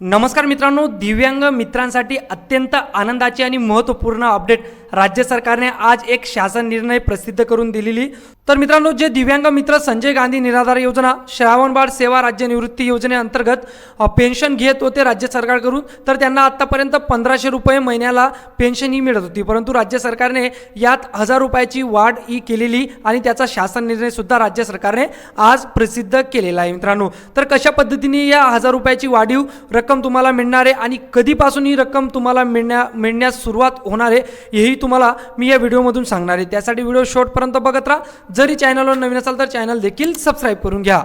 नमस्कार मित्रांनो दिव्यांग मित्रांसाठी अत्यंत आनंदाची आणि महत्त्वपूर्ण अपडेट राज्य सरकारने आज एक शासन निर्णय प्रसिद्ध करून दिलेली. तर मित्रांनो जे दिव्यांग मित्र संजय गांधी निराधार योजना श्रावणबाळ सेवा राज्य निवृत्ती योजनेअंतर्गत पेन्शन घेत होते राज्य सरकारकडून तर त्यांना आत्तापर्यंत पंधराशे रुपये महिन्याला पेन्शन ही मिळत होती. परंतु राज्य सरकारने यात हजार रुपयाची वाढ ही केलेली आणि त्याचा शासन निर्णय सुद्धा राज्य सरकारने आज प्रसिद्ध केलेला आहे मित्रांनो. तर कशा पद्धतीने या हजार रुपयाची वाढीव रक्कम तुम्हाला मिळणार आहे आणि कधीपासून ही रक्कम तुम्हाला मिळण्या मिळण्यास सुरुवात होणार आहे हेही तुम्हाला मी या व्हिडिओमधून सांगणार आहे. त्यासाठी व्हिडिओ शॉर्टपर्यंत बघत राहा. जरी चॅनलवर नवीन असाल तर चॅनल देखील सबस्क्राईब करून घ्या.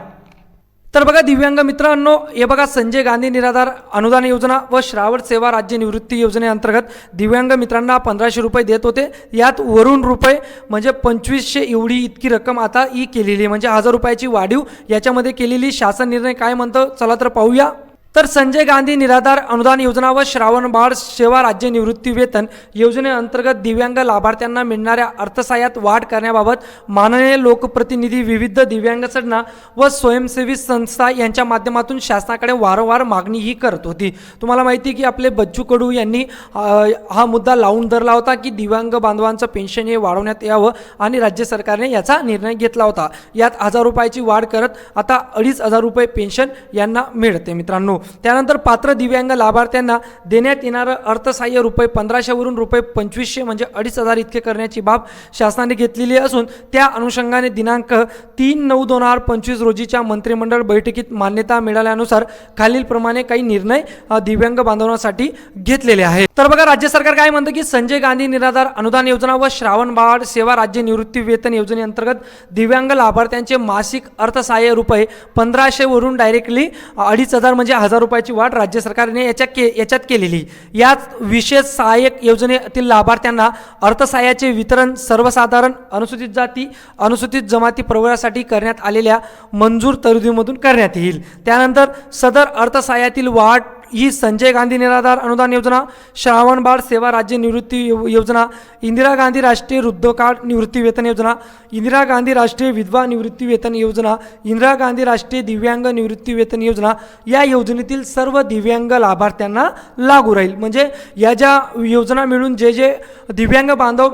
तर बघा दिव्यांग मित्रांनो हे बघा संजय गांधी निराधार अनुदान योजना व श्रावण सेवा राज्य निवृत्ती योजनेअंतर्गत दिव्यांग मित्रांना पंधराशे रुपये देत होते. यात वरून रुपये म्हणजे पंचवीसशे एवढी इतकी रक्कम आता ही केलेली आहे. म्हणजे हजार रुपयाची वाढीव याच्यामध्ये केलेली शासन निर्णय काय म्हणतं? चला तर पाहूया. तर संजय गांधी निराधार अनुदान योजना व श्रावण बाळ सेवा राज्य निवृत्ती वेतन योजनेअंतर्गत दिव्यांग लाभार्थ्यांना मिळणाऱ्या अर्थसहाय्यात वाढ करण्याबाबत माननीय लोकप्रतिनिधी विविध दिव्यांग संघटना व स्वयंसेवी संस्था यांच्या माध्यमातून शासनाकडे वारंवार मागणी ही करत होती. तुम्हाला माहिती आहे की आपले बच्चू कडू यांनी हा मुद्दा लावून धरला होता की दिव्यांग बांधवांचं पेन्शन हे वाढवण्यात यावं आणि राज्य सरकारने याचा निर्णय घेतला होता. यात हजार रुपयाची वाढ करत आता अडीच हजार रुपये पेन्शन यांना मिळते मित्रांनो. त्यानंतर पात्र दिव्यांग लाभार्थ्यांना देण्यात येणारं अर्थसहाय्य रुपये पंधराशेवरून रुपये पंचवीसशे म्हणजे अडीच हजार इतके करण्याची बाब शासनाने घेतलेली असून त्या अनुषंगाने दिनांक तीन नऊ दोन हजार पंचवीस रोजीच्या मंत्रिमंडळ बैठकीत मान्यता मिळाल्यानुसार खालीलप्रमाणे काही निर्णय दिव्यांग बांधवांसाठी घेतलेले आहेत. तर बघा राज्य सरकार काय म्हणतं की संजय गांधी निराधार अनुदान योजना व श्रावण बाळ सेवा राज्य निवृत्ती वेतन योजनेअंतर्गत दिव्यांग लाभार्थ्यांचे मासिक अर्थसहाय्य रुपये पंधराशेवरून डायरेक्टली अडीच हजार म्हणजे हजार हजार रुपयाची वाढ राज्य सरकारने याच्या के याच्यात केलेली. याच विशेष सहाय्यक योजनेतील लाभार्थ्यांना अर्थसहाय्याचे वितरण सर्वसाधारण अनुसूचित जाती अनुसूचित जमाती प्रवर्गासाठी करण्यात आलेल्या मंजूर तरतुदीमधून करण्यात येईल. त्यानंतर सदर अर्थसहाय्यातील वाढ ही संजय गांधी निराधार अनुदान योजना श्रावण बाळ सेवा राज्य निवृत्ती योजना इंदिरा गांधी राष्ट्रीय वृद्धकाळ निवृत्ती वेतन योजना इंदिरा गांधी राष्ट्रीय विधवा निवृत्ती वेतन योजना इंदिरा गांधी राष्ट्रीय दिव्यांग निवृत्ती वेतन योजना या योजनेतील सर्व दिव्यांग लाभार्थ्यांना लागू राहील. म्हणजे या ज्या योजना मिळून जे जे दिव्यांग बांधव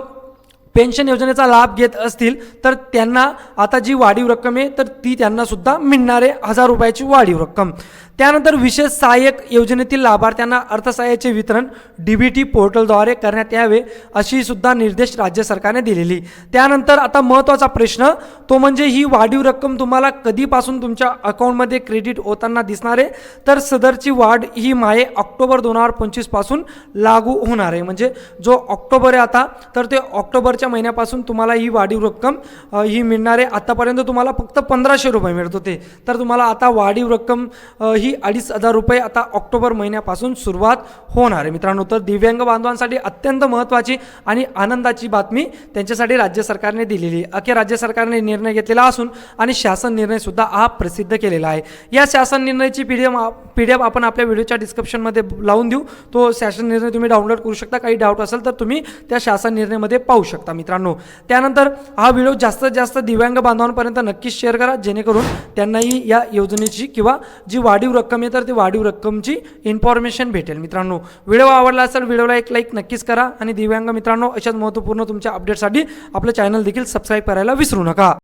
पेन्शन योजनेचा लाभ घेत असतील तर त्यांना आता जी वाढीव रक्कम आहे तर ती त्यांना सुद्धा मिळणार आहे हजार रुपयाची वाढीव रक्कम. त्यानंतर विशेष सहाय्यक योजनेतील लाभार्थ्यांना अर्थसहाय्याचे वितरण डी बी टी पोर्टलद्वारे करण्यात यावे अशी सुद्धा निर्देश राज्य सरकारने दिलेली. त्यानंतर आता महत्त्वाचा प्रश्न तो म्हणजे ही वाढीव रक्कम तुम्हाला कधीपासून तुमच्या अकाउंटमध्ये क्रेडिट होताना दिसणार? आहे तर सदरची वाढ ही माये ऑक्टोबर दोन हजार पंचवीसपासून लागू होणार आहे. म्हणजे जो ऑक्टोबर आहे आता तर ते ऑक्टोबर ऑक्टोबरच्या महिन्यापासून तुम्हाला ही वाढीव रक्कम ही मिळणार आहे आतापर्यंत तुम्हाला फक्त पंधराशे रुपये मिळत होते. तर तुम्हाला आता वाढीव रक्कम ही अडीच हजार रुपये आता ऑक्टोबर महिन्यापासून सुरुवात होणार आहे. मित्रांनो तर दिव्यांग बांधवांसाठी अत्यंत महत्त्वाची आणि आनंदाची बातमी त्यांच्यासाठी राज्य सरकारने दिलेली आहे. अखेर राज्य सरकारने निर्णय घेतलेला असून आणि शासन निर्णय सुद्धा हा प्रसिद्ध केलेला आहे. या शासन निर्णयाची P D F P D F आपण आपल्या व्हिडिओच्या डिस्क्रिप्शनमध्ये लावून देऊ. तो शासन निर्णय तुम्ही डाउनलोड करू शकता. काही डाऊट असेल तर तुम्ही त्या शासन निर्णयमध्ये पाहू शकता. शकता मित्रांनो. त्यानंतर हा व्हिडिओ जास्तीत जास्त दिव्यांग बांधवांपर्यंत नक्कीच शेअर करा जेणेकरून त्यांनाही या योजनेची किंवा जी वाढीव रक्कम आहे तर ती वाढीव रक्कमची इन्फॉर्मेशन भेटेल. मित्रांनो व्हिडिओ आवडला असेल व्हिडिओला एक लाईक नक्कीच करा. आणि दिव्यांग मित्रांनो अशाच महत्त्वपूर्ण तुमच्या अपडेटसाठी आपलं चॅनल देखील सबस्क्राईब करायला विसरू नका.